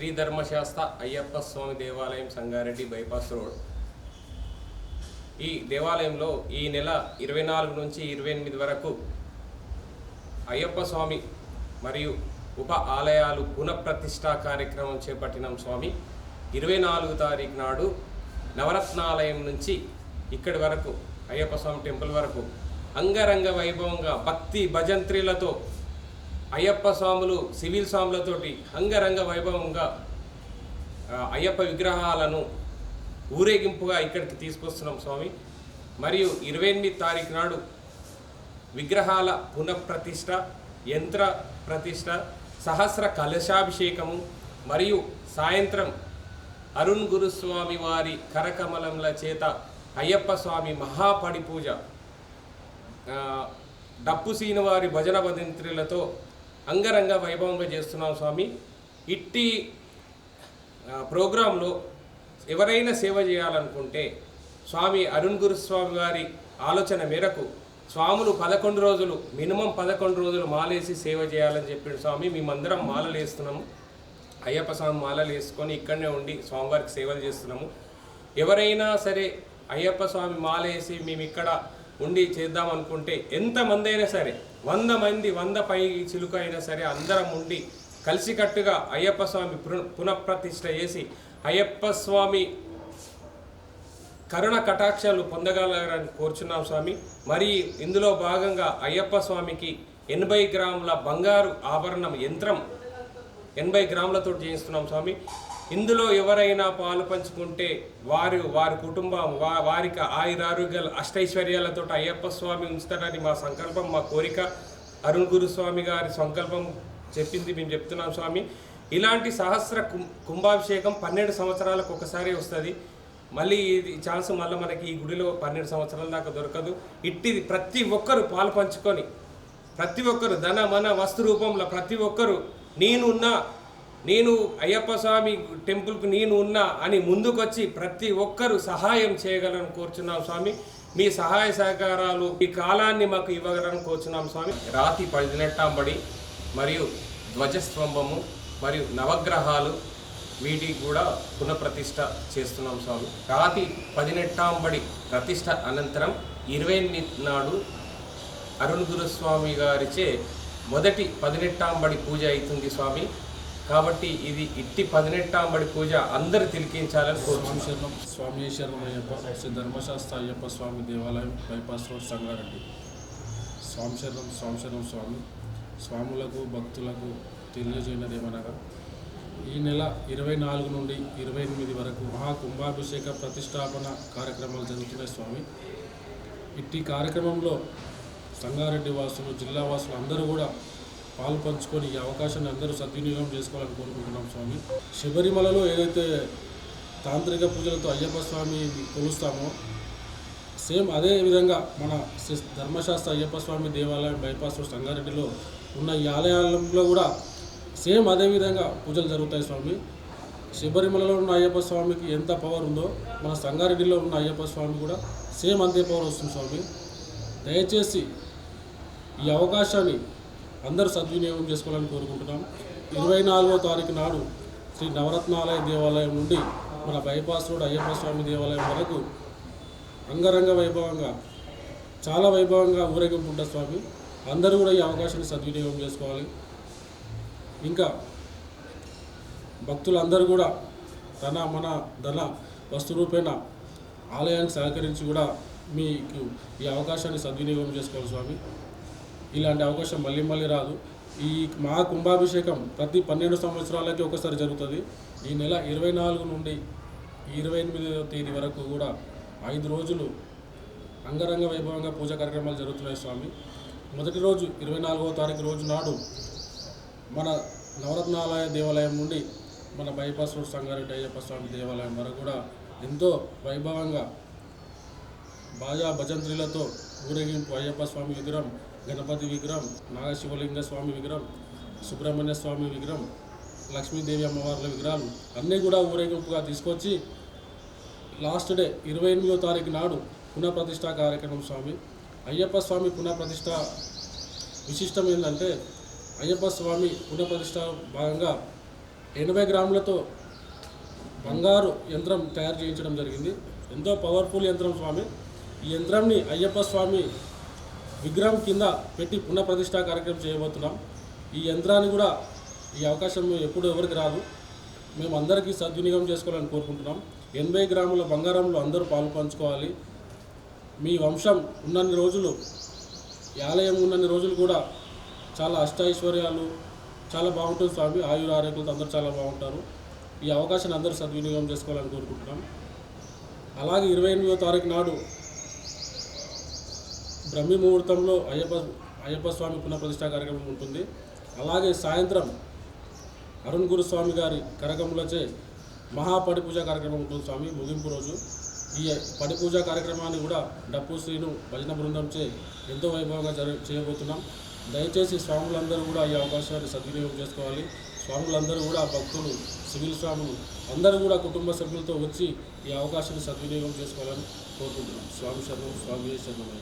శ్రీ ధర్మశాస్త్ర అయ్యప్ప స్వామి దేవాలయం Sangareddy bypass road. ఈ దేవాలయంలో ఈ నెల ఇరవై నాలుగు నుంచి ఇరవై ఎనిమిది వరకు అయ్యప్ప స్వామి మరియు ఉప ఆలయాలు పునఃప్రతిష్ఠా కార్యక్రమం చేపట్టినాం స్వామి ఇరవై నాలుగు తారీఖు నాడు నవరత్నాలయం నుంచి ఇక్కడి వరకు అయ్యప్ప స్వామి టెంపుల్ వరకు అంగరంగ వైభవంగా భక్తి భజంత్రీలతో అయ్యప్ప స్వాములు సివిల్ స్వాములతోటి అంగరంగ వైభవంగా అయ్యప్ప విగ్రహాలను ఊరేగింపుగా ఇక్కడికి తీసుకొస్తున్నాం స్వామి. మరియు ఇరవై ఎనిమిది తారీఖు నాడు విగ్రహాల పునఃప్రతిష్ట యంత్ర ప్రతిష్ట సహస్ర కలశాభిషేకము మరియు సాయంత్రం అరుణ్ గురుస్వామి వారి కరకమలముల చేత అయ్యప్ప స్వామి మహాపడి పూజ డప్పు సీనివారి భజన భజంత్రులతో అంగరంగ వైభవంగా చేస్తున్నాం స్వామి. ఇట్టి ప్రోగ్రాంలో ఎవరైనా సేవ చేయాలనుకుంటే స్వామి అరుణ్ గురుస్వామి వారి ఆలోచన మేరకు స్వాములు పదకొండు రోజులు మినిమం పదకొండు రోజులు మాలేసి సేవ చేయాలని చెప్పాడు స్వామి. మేమందరం మాలలు వేస్తున్నాము. అయ్యప్ప స్వామి మాలలు వేసుకొని ఇక్కడనే ఉండి స్వామివారికి సేవలు చేస్తున్నాము. ఎవరైనా సరే అయ్యప్ప స్వామి మాల వేసి మేము ఇక్కడ ఉండి చేద్దాం అనుకుంటే ఎంతమంది అయినా సరే వంద మంది వంద పై చిలుక అయినా సరే అందరం ఉండి కలిసికట్టుగా అయ్యప్ప స్వామి పున- పునఃప్రతిష్ఠ చేసి అయ్యప్ప స్వామి కరుణ కటాక్షాలు పొందగలరని కోరుచున్నాం స్వామి. మరి ఇందులో భాగంగా అయ్యప్ప స్వామికి ఎనభై గ్రాముల బంగారు ఆభరణం యంత్రం ఎనభై గ్రాములతో చేయిస్తున్నాం స్వామి. ఇందులో ఎవరైనా పాలు పంచుకుంటే వారు వారి కుటుంబం వా వారికి ఆయురారోగ్యాలు అష్టైశ్వర్యాలతో అయ్యప్ప స్వామి ఉంచుతారని మా సంకల్పం మా కోరిక. అరుణ్ గురుస్వామి గారి సంకల్పం చెప్పింది మేము చెప్తున్నాం స్వామి. ఇలాంటి సహస్ర కుం కుంభాభిషేకం పన్నెండు సంవత్సరాలకు ఒకసారి వస్తుంది. మళ్ళీ ఇది ఛాన్స్ మళ్ళీ మనకి ఈ గుడిలో పన్నెండు సంవత్సరాల దాకా దొరకదు. ఇట్టిది ప్రతి ఒక్కరు పాలు పంచుకొని ప్రతి ఒక్కరు ధన మన వస్తు రూపంలో ప్రతి ఒక్కరు నేనున్నా నేను అయ్యప్ప స్వామి టెంపుల్కు నేను ఉన్నా అని ముందుకొచ్చి ప్రతి ఒక్కరు సహాయం చేయగలను కోరుచున్నాం స్వామి. మీ సహాయ సహకారాలు ఈ కాలాన్ని మాకు ఇవ్వగలను కోరుచున్నాం స్వామి. రాతి పదినెట్టాంబడి మరియు ధ్వజస్తంభము మరియు నవగ్రహాలు వీటికి కూడా పునఃప్రతిష్ట చేస్తున్నాం స్వామి. రాతి పదినెట్టాంబడి ప్రతిష్ట అనంతరం ఇరవై నాడు అరుణ్ గురుస్వామి గారిచే మొదటి పదినెట్టాంబడి పూజ అవుతుంది స్వామి. కాబట్టి ఇది ఇట్టి పదినెట్టాంబడి పూజ అందరు తిలికించాలని కోరుకుంటున్నాం స్వామి శరణం అయ్యప్ప శ్రీ ధర్మశాస్త్ర అయ్యప్ప స్వామి దేవాలయం బైపాస్ రోడ్ సంగారెడ్డి. స్వామి శరణం స్వామి శరణం స్వామి. స్వాములకు భక్తులకు తెలియజేయనది ఏమనగా ఈ నెల ఇరవై నాలుగు నుండి ఇరవై ఎనిమిది వరకు మహా కుంభాభిషేక ప్రతిష్టాపన కార్యక్రమాలు జరుగుతున్నాయి స్వామి. ఇట్టి కార్యక్రమంలో సంగారెడ్డి వాసులు జిల్లా వాసులు అందరూ కూడా పాలు పంచుకొని ఈ అవకాశాన్ని అందరూ సద్వినియోగం చేసుకోవాలని కోరుకుంటున్నాం స్వామి. శబరిమలలో ఏదైతే తాంత్రిక పూజలతో అయ్యప్ప స్వామి కొలుస్తామో సేమ్ అదే విధంగా మన శ్రీ ధర్మశాస్త్ర అయ్యప్ప స్వామి దేవాలయం బైపాస్ రోడ్ సంగారెడ్డిలో ఉన్న ఈ ఆలయాలలో కూడా సేమ్ అదే విధంగా పూజలు జరుగుతాయి స్వామి. శబరిమలలో ఉన్న అయ్యప్ప స్వామికి ఎంత పవర్ ఉందో మన సంగారెడ్డిలో ఉన్న అయ్యప్ప స్వామి కూడా సేమ్ అంతే పవర్ వస్తుంది స్వామి. దయచేసి ఈ అవకాశాన్ని అందరూ సద్వినియోగం చేసుకోవాలని కోరుకుంటున్నాం ఇరవై నాలుగో తారీఖు నాడు శ్రీ నవరత్నాలయ దేవాలయం నుండి మన బైపాస్ రోడ్ అయ్యప్ప స్వామి దేవాలయం వరకు అంగరంగ వైభవంగా చాలా వైభవంగా ఊరేగింపుంట స్వామి. అందరూ కూడా ఈ అవకాశాన్ని సద్వినియోగం చేసుకోవాలి. ఇంకా భక్తులందరూ కూడా తన మన ధన వస్తు రూపేణ ఆలయానికి సహకరించి కూడా మీకు ఈ అవకాశాన్ని సద్వినియోగం చేసుకోవాలి స్వామి. ఇలాంటి అవకాశం మళ్ళీ మళ్ళీ రాదు. ఈ మహా కుంభాభిషేకం ప్రతి పన్నెండు సంవత్సరాలకి ఒకసారి జరుగుతుంది. ఈ నెల ఇరవై నాలుగు నుండి ఇరవై ఎనిమిదవ తేదీ వరకు కూడా ఐదు రోజులు అంగరంగ వైభవంగా పూజా కార్యక్రమాలు జరుగుతున్నాయి స్వామి. మొదటి రోజు ఇరవై నాలుగవ తారీఖు రోజు నాడు మన నవరత్నాలయ దేవాలయం నుండి మన బైపాస్ రోడ్ సంగారెడ్డి అయ్యప్ప స్వామి దేవాలయం వరకు కూడా ఎంతో వైభవంగా బాజా భజంత్రిలతో ఊరేగింపు అయ్యప్ప స్వామి విగ్రహం గణపతి విగ్రహం నాగశివలింగ స్వామి విగ్రహం సుబ్రహ్మణ్య స్వామి విగ్రహం లక్ష్మీదేవి అమ్మవార్ల విగ్రహాలు అన్నీ కూడా ఊరేగింపుగా తీసుకొచ్చి లాస్ట్ డే ఇరవై ఎనిమిదో తారీఖు నాడు పునఃప్రతిష్ట కార్యక్రమం స్వామి. అయ్యప్ప స్వామి పునఃప్రతిష్ఠ విశిష్టం ఏంటంటే అయ్యప్ప స్వామి పునఃప్రతిష్ట భాగంగా ఎనభై గ్రాములతో బంగారు యంత్రం తయారు చేయించడం జరిగింది. ఎంతో పవర్ఫుల్ యంత్రం స్వామి. ఈ యంత్రంని అయ్యప్ప స్వామి విగ్రహం కింద పెట్టి పునఃప్రతిష్ఠా కార్యక్రమం చేయబోతున్నాం. ఈ యంత్రాన్ని కూడా ఈ అవకాశం ఎప్పుడు ఎవరికి రాదు. మేము అందరికీ సద్వినియోగం చేసుకోవాలని కోరుకుంటున్నాం. ఎనభై గ్రాముల బంగారంలో అందరూ పాలు పంచుకోవాలి. మీ వంశం ఉన్నన్ని రోజులు ఆలయం ఉన్నన్ని రోజులు కూడా చాలా అష్టైశ్వర్యాలు చాలా బాగుంటుంది స్వామి. ఆయుర ఆరోగ్యాలతో అందరూ చాలా బాగుంటారు. ఈ అవకాశాన్ని అందరూ సద్వినియోగం చేసుకోవాలని కోరుకుంటున్నాం. అలాగే ఇరవై ఎనిమిదో తారీఖు నాడు బ్రహ్మి ముహూర్తంలో అయ్యప్ప అయ్యప్ప స్వామి పునఃప్రతిష్ఠా కార్యక్రమం ఉంటుంది. అలాగే సాయంత్రం అరుణ్ గురుస్వామి గారి కరకములచే మహాపడి పూజ కార్యక్రమం ఉంటుంది స్వామి ముగింపు రోజు. ఈ పడి పూజ కార్యక్రమాన్ని కూడా డప్పు శ్రీను భజన బృందంచే ఎంతో వైభవంగా జరి చేయబోతున్నాం. దయచేసి స్వాములందరూ కూడా ఈ అవకాశాన్ని సద్వినియోగం చేసుకోవాలి. స్వాములందరూ కూడా భక్తులు సివిల్ స్వాములు అందరూ కూడా కుటుంబ సభ్యులతో వచ్చి ఈ అవకాశాన్ని సద్వినియోగం చేసుకోవాలని కోరుకుంటున్నాం. స్వామి శరణం స్వామి శరణమయ్య